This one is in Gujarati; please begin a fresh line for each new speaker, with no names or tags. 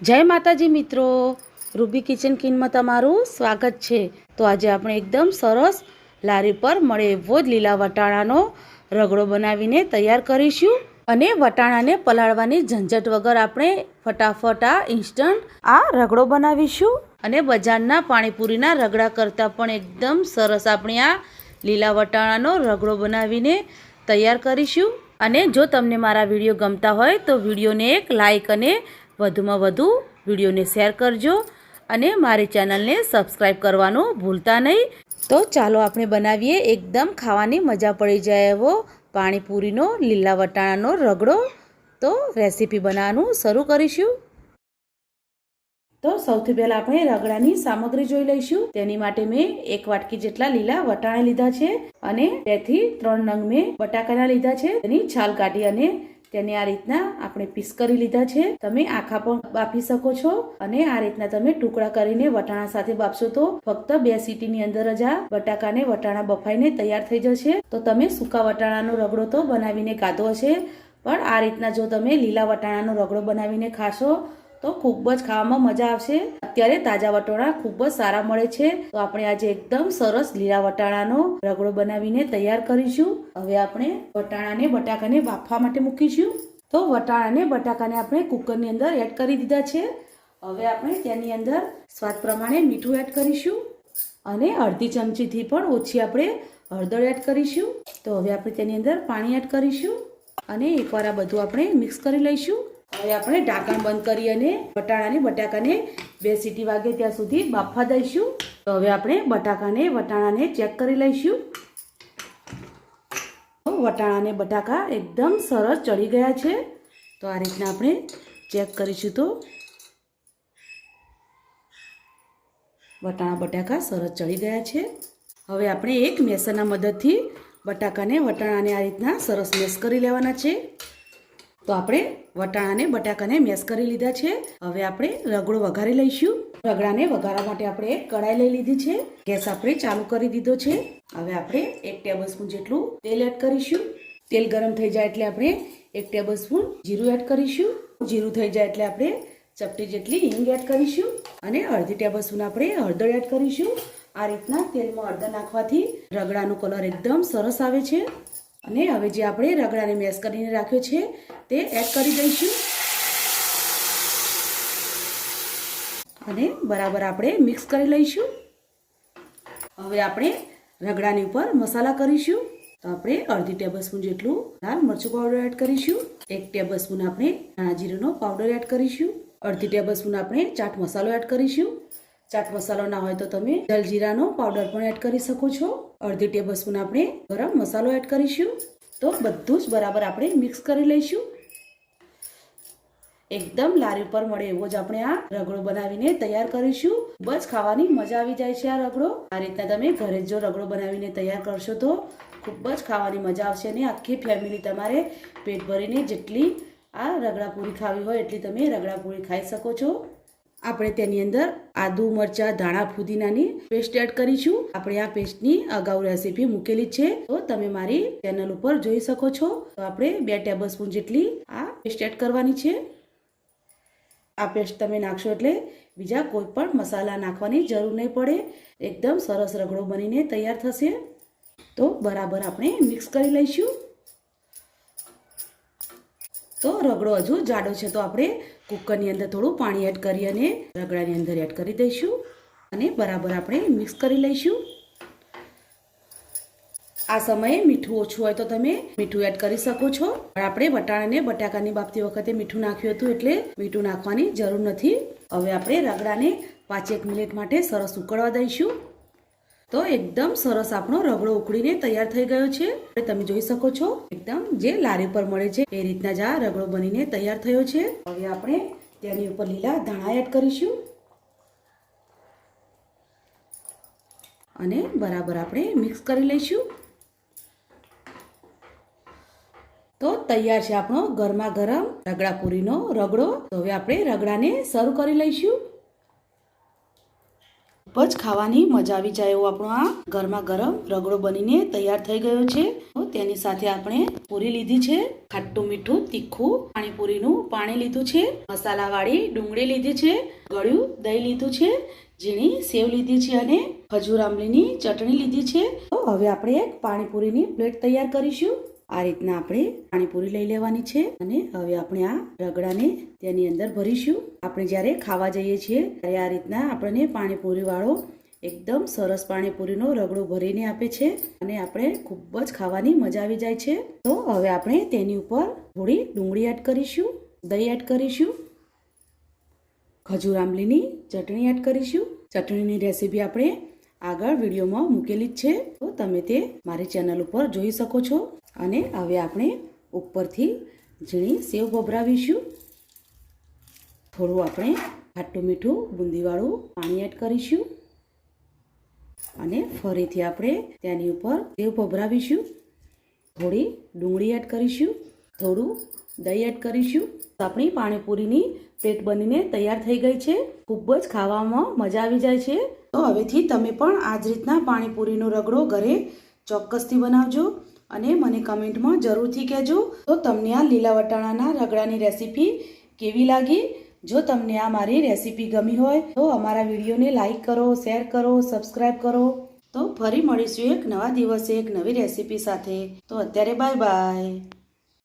જય માતાજી મિત્રો. રૂબી કિચન કિનમાં તમારું સ્વાગત છે. તો આજે આપણે એકદમ સરસ લારી પર મળે એવો જ લીલા વટાણાનો રગડો બનાવીને તૈયાર કરીશું અને વટાણાને પલાળવાની ઝંઝટ વગર આપણે ફટાફટ આ ઇન્સ્ટન્ટ આ રગડો બનાવીશું અને બજારના પાણીપુરીના રગડા કરતાં પણ એકદમ સરસ આપણે આ લીલા વટાણાનો રગડો બનાવીને તૈયાર કરીશું. અને જો તમને મારા વીડિયો ગમતા હોય તો વિડીયોને એક લાઇક અને વધુમાં વધુ વિડીયોને શેર કરજો અને મારી ચેનલને સબસ્ક્રાઈબ કરવાનું ભૂલતા નહીં. તો ચાલો આપણે બનાવીએ એકદમ ખાવાની મજા પડી જાય એવો પાણીપુરીનો લીલા વટાણાનો રગડો. તો રેસીપી બનાવવાનું શરૂ કરીશું. તો સૌથી પહેલાં આપણે રગડાની સામગ્રી જોઈ લઈશું. તેની માટે મેં એક વાટકી જેટલા લીલા વટાણા લીધા છે અને બેથી ત્રણ નંગ મેં બટાકાના લીધા છે. તેની છાલ કાઢી અને તેને આ રીતના આપણે પીસ કરી લીધા છે. તમે આખા પણ બાફી શકો છો અને આ રીતના તમે ટુકડા કરીને વટાણા સાથે બાફશો તો ફક્ત બે સીટીની અંદર જ આ બટાકાને વટાણા બફાઈને તૈયાર થઈ જશે. તો તમે સૂકા વટાણાનો રગડો તો બનાવીને ખાધો હશે. પણ આ રીતના જો તમે લીલા વટાણાનો રગડો બનાવીને ખાશો તો ખૂબ જ ખાવામાં મજા આવશે. અત્યારે તાજા વટાણા ખૂબ જ સારા મળે છે. તો આપણે આજે એકદમ સરસ લીલા વટાણાનો રગડો બનાવીને તૈયાર કરીશું. હવે આપણે વટાણાને બટાકાને બાફવા માટે મૂકીશું. તો વટાણાને બટાકાને આપણે કુકરની અંદર એડ કરી દીધા છે. હવે આપણે તેની અંદર સ્વાદ પ્રમાણે મીઠું એડ કરીશું. અને અડધી ચમચીથી પણ ઓછી આપણે હળદર એડ કરીશું. તો હવે આપણે તેની અંદર પાણી એડ કરીશું. અને એકવાર આ બધું આપણે મિક્સ કરી લઈશું. હવે આપણે ઢાંકણ બંધ કરી અને વટાણાને બટાકાને બે સીટી વાગે ત્યાં સુધી બાફવા દઈશું. તો હવે આપણે બટાકાને વટાણાને ચેક કરી લઈશું. વટાણાને બટાકા એકદમ સરસ ચડી ગયા છે. તો આ રીતના આપણે ચેક કરીશું તો. વટાણા બટાકા સરસ ચડી ગયા છે. હવે આપણે એક મેસરના મદદથી બટાકાને વટાણાને આ રીતના સરસ મેસ કરી લેવાના છે. તો આપણે વટાણાને, બટાકાને મેશ કરી લીધા છે. હવે આપણે રગડો વઘારી લઈશું. રગડાને વઘારવા માટે આપણે એક કડાઈ લઈ લીધી છે. ગેસ આપણે ચાલુ કરી દીધો છે. હવે આપણે એક ટેબલ સ્પૂન જેટલું તેલ એડ કરીશું. તેલ ગરમ થઈ જાય એટલે આપણે એક ટેબલ સ્પૂન જીરું એડ કરીશું. જીરું થઈ જાય એટલે આપણે ચપટી જેટલી હિંગ એડ કરીશું અને અડધી ટેબલ સ્પૂન આપણે હળદર એડ કરીશું. આ રીતના તેલમાં હળદર નાખવાથી રગડાનો કલર એકદમ સરસ આવે છે. અને હવે જે આપણે રગડાને મેશ કરીને રાખ્યો છે, તે એડ કરી દઈશું. અને બરાબર આપણે મિક્સ કરી લઈશું. હવે આપણે રગડાની ઉપર મસાલા કરીશું. તો આપણે અડધી ટેબલ સ્પૂન જેટલું લાલ મરચું પાવડર એડ કરીશું. એક ટેબલ સ્પૂન આપણે ધાણા જીરુંનો પાવડર એડ કરીશું. અડધી ટેબલ આપણે ચાટ મસાલો એડ કરીશું. ચાટ મસાલો ના હોય તો તમે જલજીરાનો પાવડર પણ એડ કરી શકો છો. અડધી ટેબલ સ્પૂન આપણે ગરમ મસાલો એડ કરીશું. તો બધું જ બરાબર આપણે મિક્સ કરી લઈશું. એકદમ લારી ઉપર મળે એવો જ આપણે આ રગડો બનાવીને તૈયાર કરીશું. ખૂબ જ ખાવાની મજા આવી જાય છે આ રગડો. આ રીતના તમે ઘરે જ રગડો બનાવીને તૈયાર કરશો તો ખૂબ જ ખાવાની મજા આવશે અને આખી ફેમિલી તમારે પેટ ભરીને જેટલી આ રગડા પૂરી ખાવી હોય એટલી તમે રગડા પૂરી ખાઈ શકો છો. આપણે તેની અંદર આદુ, મરચાં, ધાણા, ફુદીનાની પેસ્ટ એડ કરીશું. આપણે આ પેસ્ટની અગાઉ રેસીપી મૂકેલી છે. તો તમે મારી ચેનલ ઉપર જોઈ શકો છો. તો આપણે બે ટેબલ સ્પૂન જેટલી આ પેસ્ટ એડ કરવાની છે. આ પેસ્ટ તમે નાખશો એટલે બીજા કોઈ પણ મસાલા નાખવાની જરૂર નહીં પડે. એકદમ સરસ રગડો બનીને તૈયાર થશે. તો બરાબર આપણે મિક્સ કરી લઈશું. તો રગડો હજુ જાડો છે. તો આપણે કુકરની અંદર થોડું પાણી એડ કરી અને રગડાની અંદર એડ કરી દઈશું. અને બરાબર આપણે મિક્સ કરી લઈશું. આ સમયે મીઠું ઓછું હોય તો તમે મીઠું એડ કરી શકો છો. આપણે વટાણાને બટાકાની બાફતી વખતે મીઠું નાખ્યું હતું એટલે મીઠું નાખવાની જરૂર નથી. હવે આપણે રગડાને પાંચેક મિનિટ માટે સરસ ઉકળવા દઈશું. તો એકદમ સરસ આપણો રગડો ઉકળીને તૈયાર થઈ ગયો છે. તમે જોઈ શકો છો, એકદમ જે લારી પર મળે છે, એ રીતના જ આ રગડો બનીને તૈયાર થયો છે. હવે આપણે તેની ઉપર લીલા ધાણા એડ કરીશું. અને બરાબર આપણે મિક્સ કરી લઈશું. તો તૈયાર છે આપણો ગરમા ગરમ રગડાપુરીનો રગડો. તો હવે આપણે રગડાને સર્વ કરી લઈશું. ખૂબ ખાવાની મજા આવી જાય એવો આપણો આ ગરમા ગરમ રગડો બનીને તૈયાર થઈ ગયો છે. તેની સાથે આપણે પૂરી લીધી છે ખાટું મીઠું તીખું પાણીપુરીનું પાણી લીધું છે. મસાલાવાળી ડુંગળી લીધી છે, ગળ્યું દહીં લીધું છે, ઝીણી સેવ લીધી છે અને ખજૂર આંબલીની ચટણી લીધી છે. તો હવે આપણે એક પાણીપુરીની પ્લેટ તૈયાર કરીશું. આ રીતના આપણે પાણીપુરી લઈ લેવાની છે અને હવે આપણે આ રગડાને તેની અંદર ભરીશું. આપણે જ્યારે ખાવા જઈએ છીએ, ત્યારે આ રીતના આપણને પાણીપુરીવાળો એકદમ સરસ પાણીપુરીનો રગડો ભરીને આપે છે અને આપણે ખૂબ જ ખાવાની મજા આવી જાય છે. તો હવે આપણે તેની ઉપર થોડી ડુંગળી એડ કરીશું, દહીં એડ કરીશું, ખજૂર આંબલીની ચટણી એડ કરીશું. ચટણીની રેસીપી આપણે આગળ વિડીયોમાં મૂકેલી જ છે. તો તમે તે મારી ચેનલ ઉપર જોઈ શકો છો. અને હવે આપણે ઉપરથી ઝીણી સેવ ભભરાવીશું થોડું આપણે ખાટું મીઠું બુંદીવાળું પાણી એડ કરીશું. અને ફરીથી આપણે તેની ઉપર સેવ ભભરાવીશું. થોડી ડુંગળી એડ કરીશું. થોડું દહીં એડ કરીશું. આપણી પાણીપુરીની પ્લેટ બનીને તૈયાર થઈ ગઈ છે. ખૂબ જ ખાવામાં મજા આવી જાય છે. તો હવેથી તમે પણ આ જ રીતના પાણીપુરીનો રગડો ઘરે ચોક્કસથી બનાવજો અને મને કમેન્ટમાં જરૂરથી કહેજો. તો તમને આ લીલા વટાણાના રગડાની રેસીપી કેવી લાગી? જો તમને આ મારી રેસીપી ગમી હોય, તો અમારા વિડીયોને લાઇક કરો, શેર કરો સબસ્ક્રાઈબ કરો. તો ફરી મળીશું એક નવા દિવસે એક નવી રેસીપી સાથે. તો અત્યારે બાય બાય.